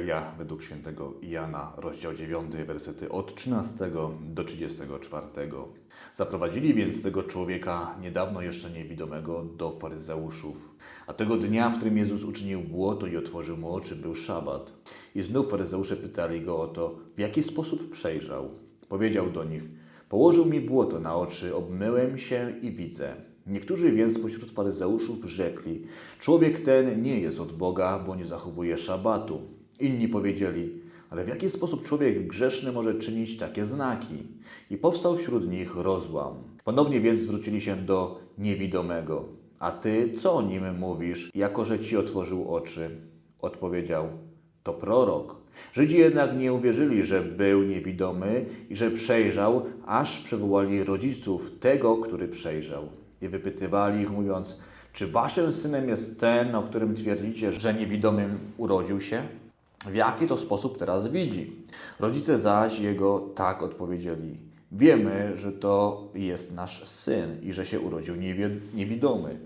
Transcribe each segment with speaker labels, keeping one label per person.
Speaker 1: Ewangelia według świętego Jana, rozdział 9, wersety od 13 do 34. Zaprowadzili więc tego człowieka, niedawno jeszcze niewidomego, do faryzeuszów. A tego dnia, w którym Jezus uczynił błoto i otworzył mu oczy, był szabat. I znów faryzeusze pytali go o to, w jaki sposób przejrzał. Powiedział do nich, położył mi błoto na oczy, obmyłem się i widzę. Niektórzy więc pośród faryzeuszów rzekli: Człowiek ten nie jest od Boga, bo nie zachowuje szabatu. Inni powiedzieli: Ale w jaki sposób człowiek grzeszny może czynić takie znaki? I powstał wśród nich rozłam. Ponownie więc zwrócili się do niewidomego: A ty co o nim mówisz, jako że ci otworzył oczy? Odpowiedział: To prorok. Żydzi jednak nie uwierzyli, że był niewidomy i że przejrzał, aż przywołali rodziców tego, który przejrzał. I wypytywali ich, mówiąc, czy waszym synem jest ten, o którym twierdzicie, że niewidomym urodził się? W jaki to sposób teraz widzi? Rodzice zaś jego tak odpowiedzieli. Wiemy, że to jest nasz syn i że się urodził niewidomy.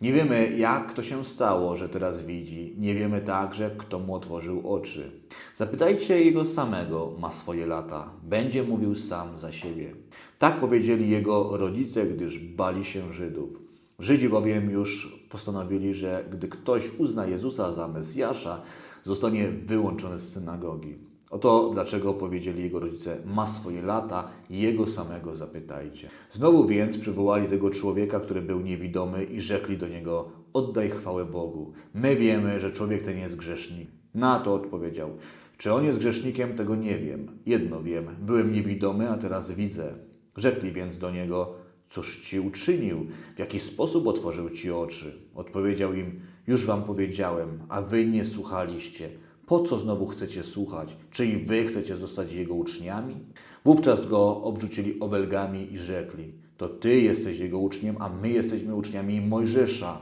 Speaker 1: Nie wiemy, jak to się stało, że teraz widzi. Nie wiemy także, kto mu otworzył oczy. Zapytajcie jego samego, ma swoje lata. Będzie mówił sam za siebie. Tak powiedzieli jego rodzice, gdyż bali się Żydów. Żydzi bowiem już postanowili, że gdy ktoś uzna Jezusa za Mesjasza, zostanie wyłączony z synagogi. Oto dlaczego powiedzieli jego rodzice, ma swoje lata, jego samego zapytajcie. Znowu więc przywołali tego człowieka, który był niewidomy i rzekli do niego, oddaj chwałę Bogu. My wiemy, że człowiek ten jest grzesznik. Na to odpowiedział, czy on jest grzesznikiem, tego nie wiem. Jedno wiem, byłem niewidomy, a teraz widzę. Rzekli więc do niego, cóż ci uczynił? W jaki sposób otworzył ci oczy? Odpowiedział im, już wam powiedziałem, a wy nie słuchaliście. Po co znowu chcecie słuchać? Czy i wy chcecie zostać jego uczniami? Wówczas go obrzucili obelgami i rzekli, to ty jesteś jego uczniem, a my jesteśmy uczniami Mojżesza.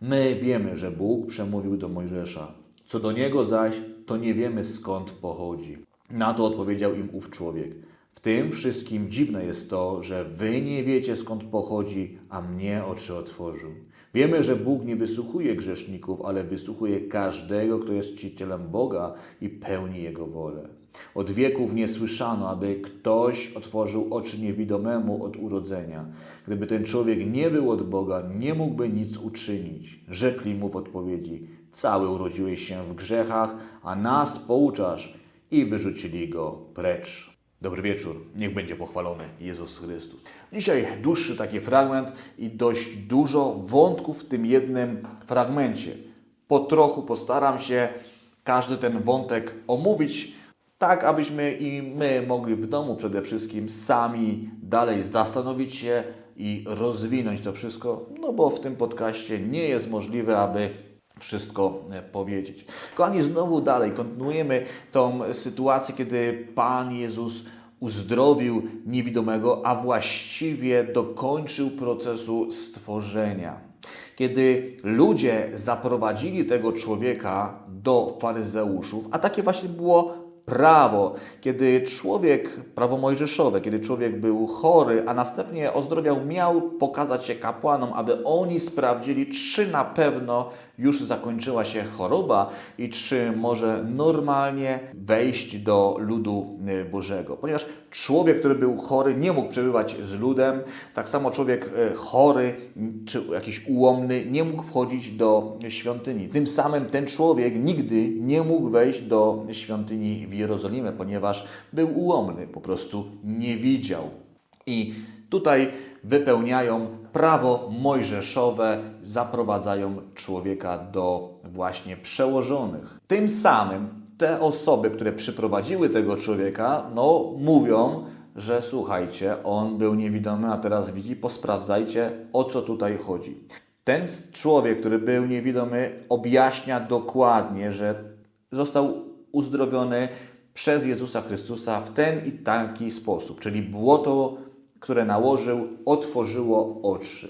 Speaker 1: My wiemy, że Bóg przemówił do Mojżesza. Co do niego zaś, to nie wiemy skąd pochodzi. Na to odpowiedział im ów człowiek. W tym wszystkim dziwne jest to, że wy nie wiecie skąd pochodzi, a mnie oczy otworzył. Wiemy, że Bóg nie wysłuchuje grzeszników, ale wysłuchuje każdego, kto jest czcicielem Boga i pełni Jego wolę. Od wieków nie słyszano, aby ktoś otworzył oczy niewidomemu od urodzenia. Gdyby ten człowiek nie był od Boga, nie mógłby nic uczynić. Rzekli mu w odpowiedzi: Cały urodziłeś się w grzechach, a nas pouczasz. I wyrzucili go precz. Dobry wieczór, niech będzie pochwalony Jezus Chrystus. Dzisiaj dłuższy taki fragment i dość dużo wątków w tym jednym fragmencie. Po trochu postaram się każdy ten wątek omówić, tak abyśmy i my mogli w domu przede wszystkim sami dalej zastanowić się i rozwinąć to wszystko, no bo w tym podcaście nie jest możliwe, aby wszystko e, powiedzieć. Kochani, znowu dalej kontynuujemy tą sytuację, kiedy Pan Jezus uzdrowił niewidomego, a właściwie dokończył procesu stworzenia. Kiedy ludzie zaprowadzili tego człowieka do faryzeuszów, a takie właśnie było prawo, kiedy człowiek, prawo mojżeszowe, kiedy człowiek był chory, a następnie ozdrowiał, miał pokazać się kapłanom, aby oni sprawdzili, czy na pewno już zakończyła się choroba i czy może normalnie wejść do ludu y, Bożego. Ponieważ człowiek, który był chory, nie mógł przebywać z ludem, tak samo człowiek y, chory czy jakiś ułomny nie mógł wchodzić do świątyni. Tym samym ten człowiek nigdy nie mógł wejść do świątyni w Jerozolimie, ponieważ był ułomny, po prostu nie widział. I tutaj wypełniają prawo mojżeszowe, zaprowadzają człowieka do właśnie przełożonych. Tym samym te osoby, które przyprowadziły tego człowieka, no mówią, że słuchajcie, on był niewidomy, a teraz widzi, posprawdzajcie, o co tutaj chodzi. Ten człowiek, który był niewidomy, objaśnia dokładnie, że został uzdrowiony przez Jezusa Chrystusa w ten i taki sposób, czyli błoto, które nałożył, otworzyło oczy.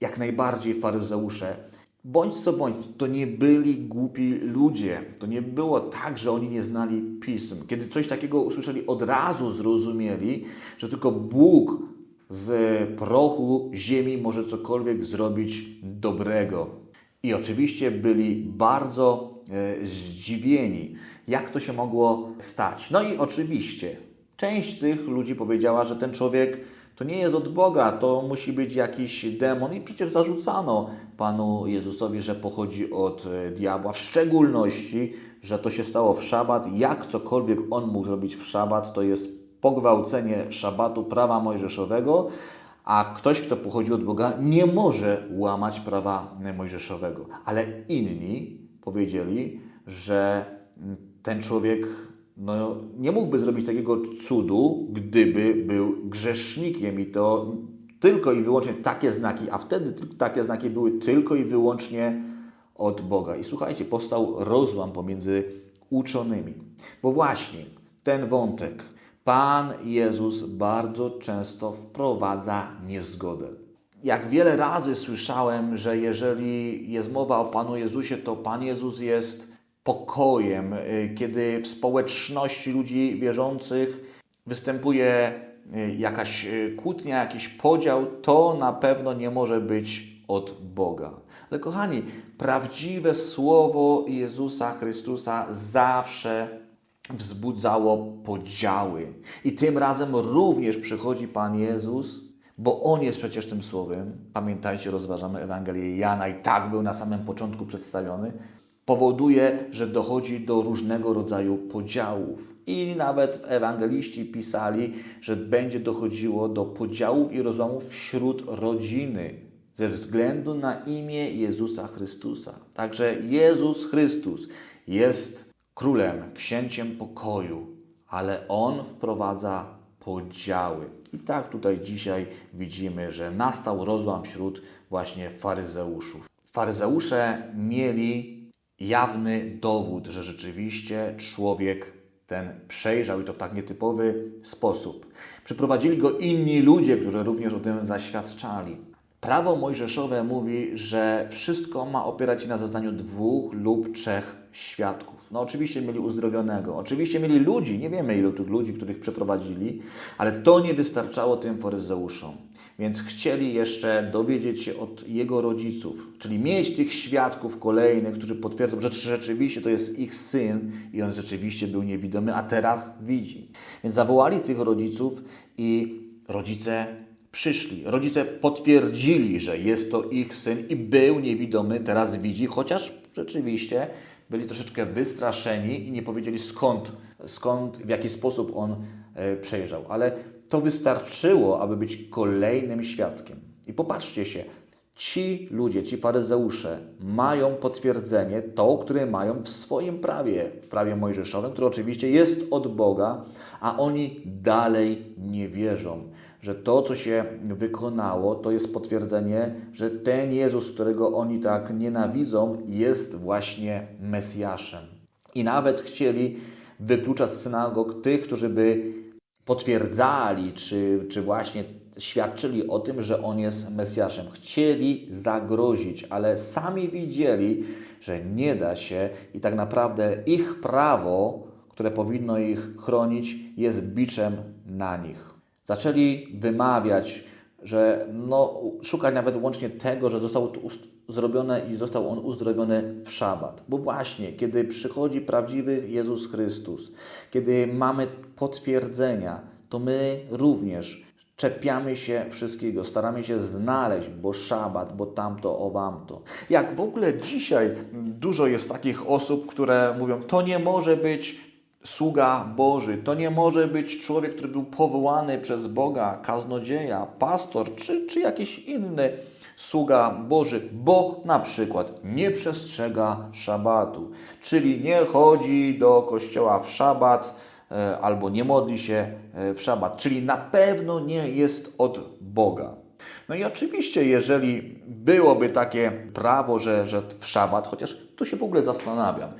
Speaker 1: Jak najbardziej faryzeusze, bądź co bądź, to nie byli głupi ludzie. To nie było tak, że oni nie znali pism. Kiedy coś takiego usłyszeli, od razu zrozumieli, że tylko Bóg z prochu ziemi może cokolwiek zrobić dobrego. I oczywiście byli bardzo e, zdziwieni. Jak to się mogło stać? No i oczywiście, część tych ludzi powiedziała, że ten człowiek to nie jest od Boga, to musi być jakiś demon. I przecież zarzucano Panu Jezusowi, że pochodzi od e, diabła, w szczególności, że to się stało w szabat. Jak cokolwiek on mógł zrobić w szabat, to jest pogwałcenie szabatu prawa mojżeszowego, a ktoś, kto pochodzi od Boga, nie może łamać prawa mojżeszowego. Ale inni powiedzieli, że ten człowiek no, nie mógłby zrobić takiego cudu, gdyby był grzesznikiem i to tylko i wyłącznie takie znaki, a wtedy takie znaki były tylko i wyłącznie od Boga. I słuchajcie, powstał rozłam pomiędzy uczonymi. Bo właśnie ten wątek Pan Jezus bardzo często wprowadza niezgodę. Jak wiele razy słyszałem, że jeżeli jest mowa o Panu Jezusie, to Pan Jezus jest pokojem, y, kiedy w społeczności ludzi wierzących występuje y, jakaś y, kłótnia, jakiś podział, to na pewno nie może być od Boga. Ale kochani, prawdziwe słowo Jezusa Chrystusa zawsze wzbudzało podziały. I tym razem również przychodzi Pan Jezus, bo On jest przecież tym słowem. Pamiętajcie, rozważamy Ewangelię Jana i tak był na samym początku przedstawiony. Powoduje, że dochodzi do różnego rodzaju podziałów. I nawet ewangeliści pisali, że będzie dochodziło do podziałów i rozłamów wśród rodziny ze względu na imię Jezusa Chrystusa. Także Jezus Chrystus jest królem, księciem pokoju, ale on wprowadza podziały. I tak tutaj dzisiaj widzimy, że nastał rozłam wśród właśnie faryzeuszów. Faryzeusze mieli jawny dowód, że rzeczywiście człowiek ten przejrzał i to w tak nietypowy sposób. Przyprowadzili go inni ludzie, którzy również o tym zaświadczali. Prawo mojżeszowe mówi, że wszystko ma opierać się na zeznaniu dwóch lub trzech świadków. No oczywiście mieli uzdrowionego, oczywiście mieli ludzi, nie wiemy ilu tych ludzi, których przeprowadzili, ale to nie wystarczało tym faryzeuszom. Więc chcieli jeszcze dowiedzieć się od jego rodziców, czyli mieć tych świadków kolejnych, którzy potwierdzą, że rzeczywiście to jest ich syn i on rzeczywiście był niewidomy, a teraz widzi. Więc zawołali tych rodziców i rodzice przyszli. Rodzice potwierdzili, że jest to ich syn i był niewidomy, teraz widzi, chociaż rzeczywiście byli troszeczkę wystraszeni i nie powiedzieli skąd, skąd w jaki sposób on e, przejrzał. Ale to wystarczyło, aby być kolejnym świadkiem. I popatrzcie się, ci ludzie, ci faryzeusze mają potwierdzenie, to, które mają w swoim prawie, w prawie mojżeszowym, które oczywiście jest od Boga, a oni dalej nie wierzą, że to, co się wykonało, to jest potwierdzenie, że ten Jezus, którego oni tak nienawidzą, jest właśnie Mesjaszem. I nawet chcieli wykluczać z synagog tych, którzy by potwierdzali, czy, czy właśnie świadczyli o tym, że on jest Mesjaszem. Chcieli zagrozić, ale sami widzieli, że nie da się i tak naprawdę ich prawo, które powinno ich chronić, jest biczem na nich. Zaczęli wymawiać, że no, szukać nawet łącznie tego, że zostało to zrobione i został on uzdrowiony w szabat. Bo właśnie, kiedy przychodzi prawdziwy Jezus Chrystus, kiedy mamy potwierdzenia, to my również czepiamy się wszystkiego, staramy się znaleźć, bo szabat, bo tamto, o wamto. Jak w ogóle dzisiaj dużo jest takich osób, które mówią, to nie może być sługa Boży. To nie może być człowiek, który był powołany przez Boga, kaznodzieja, pastor czy, czy jakiś inny sługa Boży, bo na przykład nie przestrzega szabatu, czyli nie chodzi do kościoła w szabat e, albo nie modli się e, w szabat, czyli na pewno nie jest od Boga. No i oczywiście, jeżeli byłoby takie prawo, że, że w szabat, chociaż tu się w ogóle zastanawiam,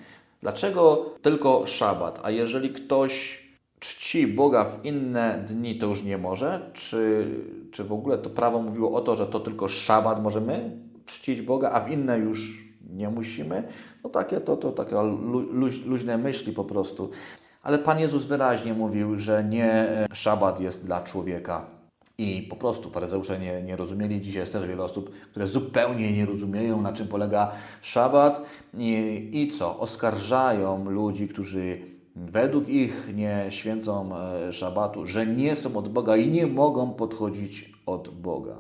Speaker 1: Dlaczego tylko szabat? A jeżeli ktoś czci Boga w inne dni, to już nie może? Czy, czy w ogóle to prawo mówiło o to, że to tylko szabat możemy czcić Boga, a w inne już nie musimy? No takie to, to takie lu, luź, luźne myśli po prostu. Ale Pan Jezus wyraźnie mówił, że nie szabat jest dla człowieka, I po prostu faryzeusze nie, nie rozumieli. Dzisiaj jest też wiele osób, które zupełnie nie rozumieją, na czym polega szabat. I, i co? Oskarżają ludzi, którzy według ich nie święcą e, szabatu, że nie są od Boga i nie mogą podchodzić od Boga.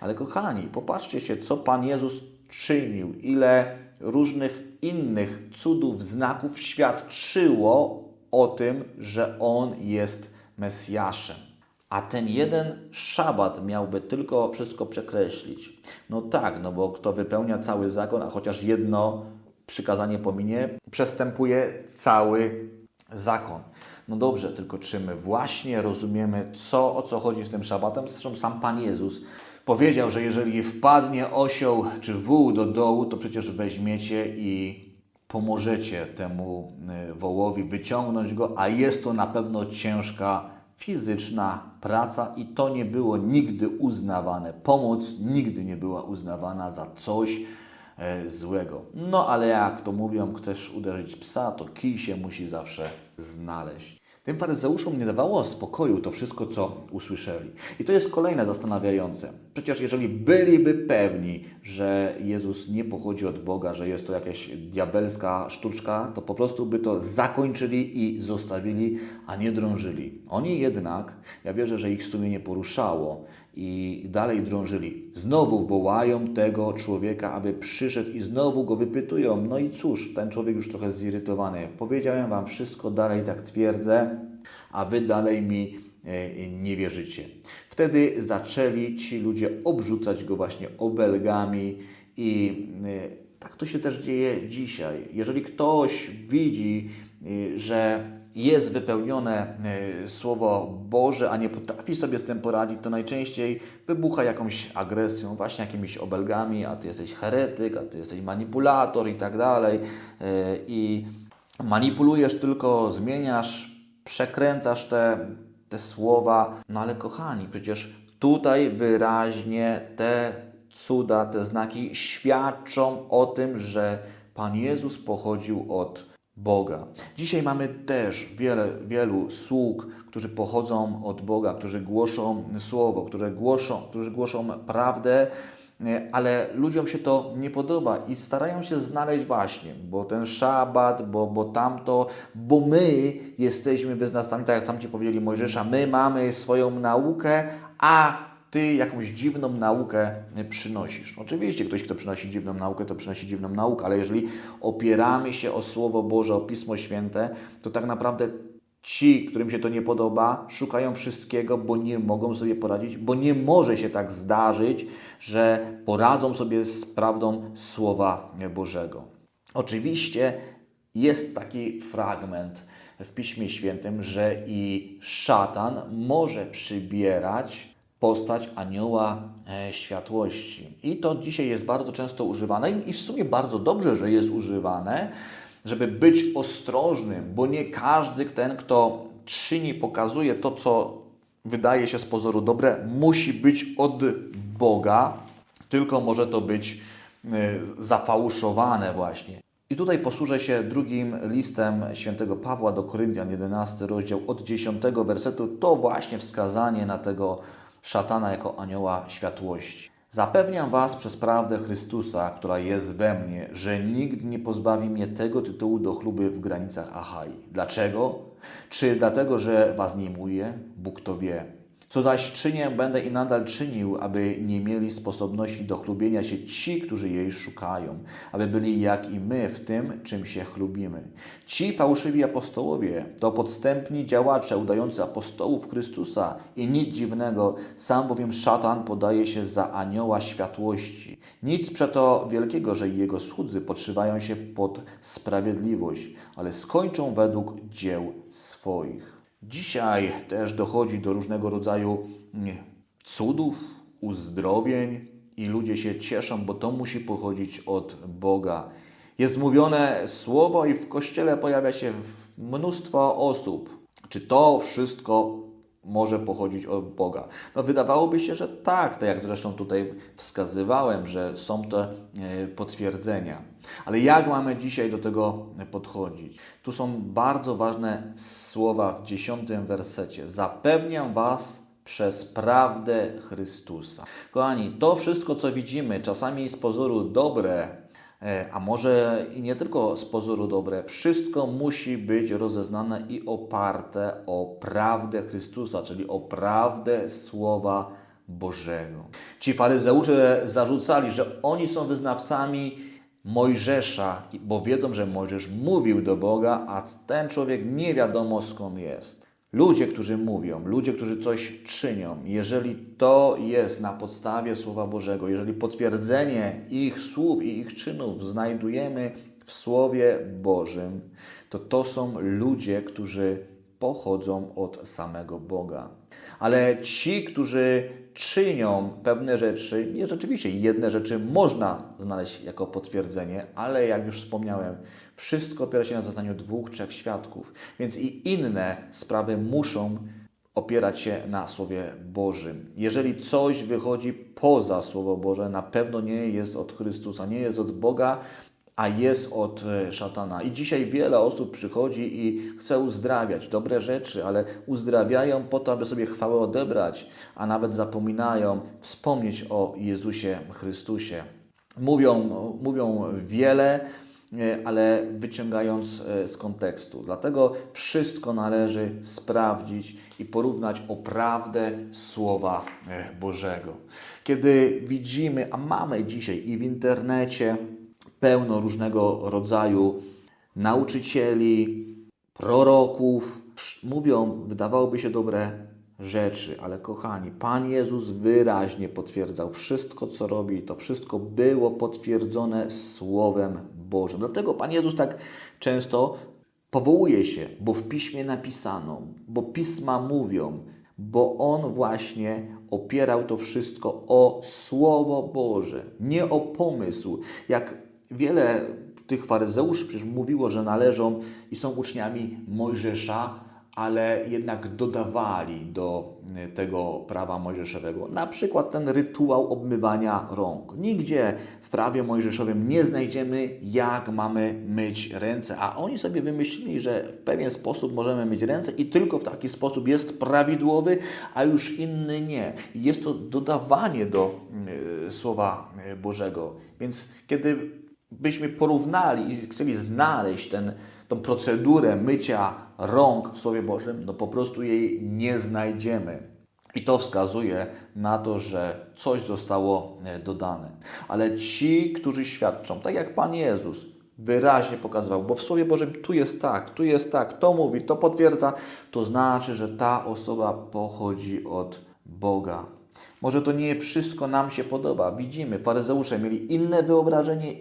Speaker 1: Ale kochani, popatrzcie się, co Pan Jezus czynił, ile różnych innych cudów, znaków świadczyło o tym, że On jest Mesjaszem. A ten jeden szabat miałby tylko wszystko przekreślić. No tak, no bo kto wypełnia cały zakon, a chociaż jedno przykazanie pominie, przestępuje cały zakon. No dobrze, tylko czy my właśnie rozumiemy, co, o co chodzi z tym szabatem? Zresztą sam Pan Jezus powiedział, że jeżeli wpadnie osioł czy wół do dołu, to przecież weźmiecie i pomożecie temu y, wołowi wyciągnąć go, a jest to na pewno ciężka fizyczna praca i to nie było nigdy uznawane. Pomoc nigdy nie była uznawana za coś e, złego. No ale jak to mówią, chcesz uderzyć psa, to kij się musi zawsze znaleźć. Tym faryzeuszom nie dawało spokoju to wszystko, co usłyszeli. I to jest kolejne zastanawiające. Przecież jeżeli byliby pewni, że Jezus nie pochodzi od Boga, że jest to jakaś diabelska sztuczka, to po prostu by to zakończyli i zostawili, a nie drążyli. Oni jednak, ja wierzę, że ich sumienie poruszało i dalej drążyli. Znowu wołają tego człowieka, aby przyszedł i znowu go wypytują. No i cóż, ten człowiek już trochę zirytowany. Powiedziałem wam wszystko, dalej tak twierdzę, a wy dalej mi e, nie wierzycie. Wtedy zaczęli ci ludzie obrzucać go właśnie obelgami i e, tak to się też dzieje dzisiaj. Jeżeli ktoś widzi, e, że jest wypełnione e, Słowo Boże, a nie potrafi sobie z tym poradzić, to najczęściej wybucha jakąś agresją, właśnie jakimiś obelgami, a ty jesteś heretyk, a ty jesteś manipulator i tak dalej. E, I manipulujesz tylko, zmieniasz, przekręcasz te, te słowa. No ale kochani, przecież tutaj wyraźnie te cuda, te znaki świadczą o tym, że Pan Jezus pochodził od Boga. Dzisiaj mamy też wiele, wielu sług, którzy pochodzą od Boga, którzy głoszą słowo, które głoszą, którzy głoszą prawdę, ale ludziom się to nie podoba i starają się znaleźć właśnie, bo ten szabat, bo, bo tamto, bo my jesteśmy wyznawcami, tak jak tam ci powiedzieli Mojżesza, my mamy swoją naukę, a ty jakąś dziwną naukę przynosisz. Oczywiście ktoś, kto przynosi dziwną naukę, to przynosi dziwną naukę, ale jeżeli opieramy się o Słowo Boże, o Pismo Święte, to tak naprawdę ci, którym się to nie podoba, szukają wszystkiego, bo nie mogą sobie poradzić, bo nie może się tak zdarzyć, że poradzą sobie z prawdą Słowa Bożego. Oczywiście jest taki fragment w Piśmie Świętym, że i szatan może przybierać postać anioła e, światłości. I to dzisiaj jest bardzo często używane i w sumie bardzo dobrze, że jest używane, żeby być ostrożnym, bo nie każdy ten, kto czyni, pokazuje to, co wydaje się z pozoru dobre, musi być od Boga, tylko może to być e, zafałszowane właśnie. I tutaj posłużę się drugim listem świętego Pawła do Koryntian, 11 rozdział od 10 wersetu. To właśnie wskazanie na tego szatana jako anioła światłości. Zapewniam Was przez prawdę Chrystusa, która jest we mnie, że nikt nie pozbawi mnie tego tytułu do chluby w granicach Achai. Dlaczego? Czy dlatego, że Was nie muję? Bóg to wie. Co zaś czynię, będę i nadal czynił, aby nie mieli sposobności do chlubienia się ci, którzy jej szukają, aby byli jak i my w tym, czym się chlubimy. Ci fałszywi apostołowie to podstępni działacze udający apostołów Chrystusa i nic dziwnego, sam bowiem szatan podaje się za anioła światłości. Nic przeto wielkiego, że jego słudzy podszywają się pod sprawiedliwość, ale skończą według dzieł swoich. Dzisiaj też dochodzi do różnego rodzaju nie, cudów, uzdrowień i ludzie się cieszą, bo to musi pochodzić od Boga. Jest mówione słowo i w kościele pojawia się mnóstwo osób. Czy to wszystko może pochodzić od Boga? No wydawałoby się, że tak, tak jak zresztą tutaj wskazywałem, że są to e, potwierdzenia. Ale jak mamy dzisiaj do tego podchodzić? Tu są bardzo ważne słowa w dziesiątym wersecie. Zapewniam Was
Speaker 2: przez prawdę Chrystusa. Kochani, to wszystko, co widzimy, czasami z pozoru dobre, a może i nie tylko z pozoru dobre, wszystko musi być rozeznane i oparte o prawdę Chrystusa, czyli o prawdę Słowa Bożego. Ci faryzeusze zarzucali, że oni są wyznawcami Mojżesza, bo wiedzą, że Mojżesz mówił do Boga, a ten człowiek nie wiadomo skąd jest. Ludzie, którzy mówią, ludzie, którzy coś czynią, jeżeli to jest na podstawie Słowa Bożego, jeżeli potwierdzenie ich słów i ich czynów znajdujemy w Słowie Bożym, to to są ludzie, którzy pochodzą od samego Boga. Ale ci, którzy czynią pewne rzeczy, nie rzeczywiście jedne rzeczy można znaleźć jako potwierdzenie, ale jak już wspomniałem, wszystko opiera się na zaznaniu dwóch, trzech świadków, więc i inne sprawy muszą opierać się na Słowie Bożym. Jeżeli coś wychodzi poza Słowo Boże, na pewno nie jest od Chrystusa, nie jest od Boga, a jest od e, szatana. I dzisiaj wiele osób przychodzi i chce uzdrawiać dobre rzeczy, ale uzdrawiają po to, aby sobie chwałę odebrać, a nawet zapominają wspomnieć o Jezusie Chrystusie. Mówią, mówią wiele, e, ale wyciągając e, z kontekstu. Dlatego wszystko należy sprawdzić i porównać o prawdę Słowa Bożego. Kiedy widzimy, a mamy dzisiaj i w internecie, pełno różnego rodzaju nauczycieli, proroków. Mówią, wydawałoby się dobre rzeczy, ale kochani, Pan Jezus wyraźnie potwierdzał wszystko, co robi. To wszystko było potwierdzone Słowem Bożym. Dlatego Pan Jezus tak często powołuje się, bo w piśmie napisano, bo pisma mówią, bo on właśnie opierał to wszystko o Słowo Boże, nie o pomysł. Jak wiele tych faryzeuszy przecież mówiło, że należą i są uczniami Mojżesza, ale jednak dodawali do y, tego prawa mojżeszowego. Na przykład ten rytuał obmywania rąk. Nigdzie w prawie mojżeszowym nie znajdziemy, jak mamy myć ręce, a oni sobie wymyślili, że w pewien sposób możemy myć ręce i tylko w taki sposób jest prawidłowy, a już inny nie. Jest to dodawanie do y, Słowa y, Bożego. Więc kiedy byśmy porównali i chcieli znaleźć ten, tą procedurę mycia rąk w Słowie Bożym, no po prostu jej nie znajdziemy. I to wskazuje na to, że coś zostało e, dodane. Ale ci, którzy świadczą, tak jak Pan Jezus wyraźnie pokazywał, bo w Słowie Bożym tu jest tak, tu jest tak, to mówi, to potwierdza, to znaczy, że ta osoba pochodzi od Boga. Może to nie wszystko nam się podoba. Widzimy, faryzeusze mieli inne wyobrażenie,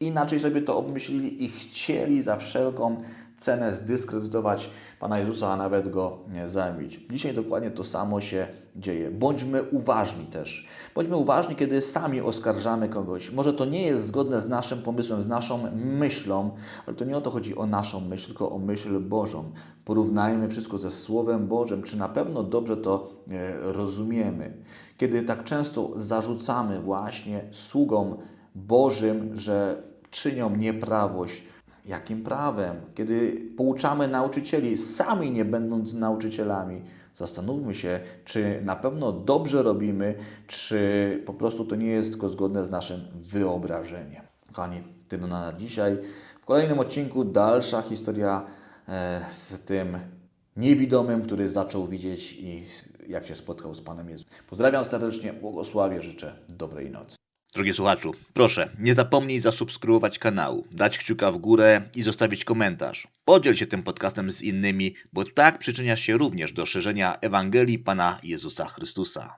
Speaker 2: inaczej sobie to obmyślili i chcieli za wszelką cenę zdyskredytować Pana Jezusa, a nawet Go zabić. Dzisiaj dokładnie to samo się dzieje. Bądźmy uważni też. Bądźmy uważni, kiedy sami oskarżamy kogoś. Może to nie jest zgodne z naszym pomysłem, z naszą myślą, ale to nie o to chodzi o naszą myśl, tylko o myśl Bożą. Porównajmy wszystko ze Słowem Bożym, czy na pewno dobrze to e, rozumiemy. Kiedy tak często zarzucamy właśnie sługom Bożym, że czynią nieprawość, Jakim prawem? Kiedy pouczamy nauczycieli, sami nie będąc nauczycielami, zastanówmy się, czy na pewno dobrze robimy, czy po prostu to nie jest tylko zgodne z naszym wyobrażeniem. Kochani, tyle na dzisiaj. W kolejnym odcinku dalsza historia e, z tym niewidomym, który zaczął widzieć i jak się spotkał z Panem Jezusem. Pozdrawiam serdecznie, błogosławię, życzę dobrej nocy.
Speaker 1: Drogi słuchaczu, proszę, nie zapomnij zasubskrybować kanału, dać kciuka w górę i zostawić komentarz. Podziel się tym podcastem z innymi, bo tak przyczyniasz się również do szerzenia Ewangelii Pana Jezusa Chrystusa.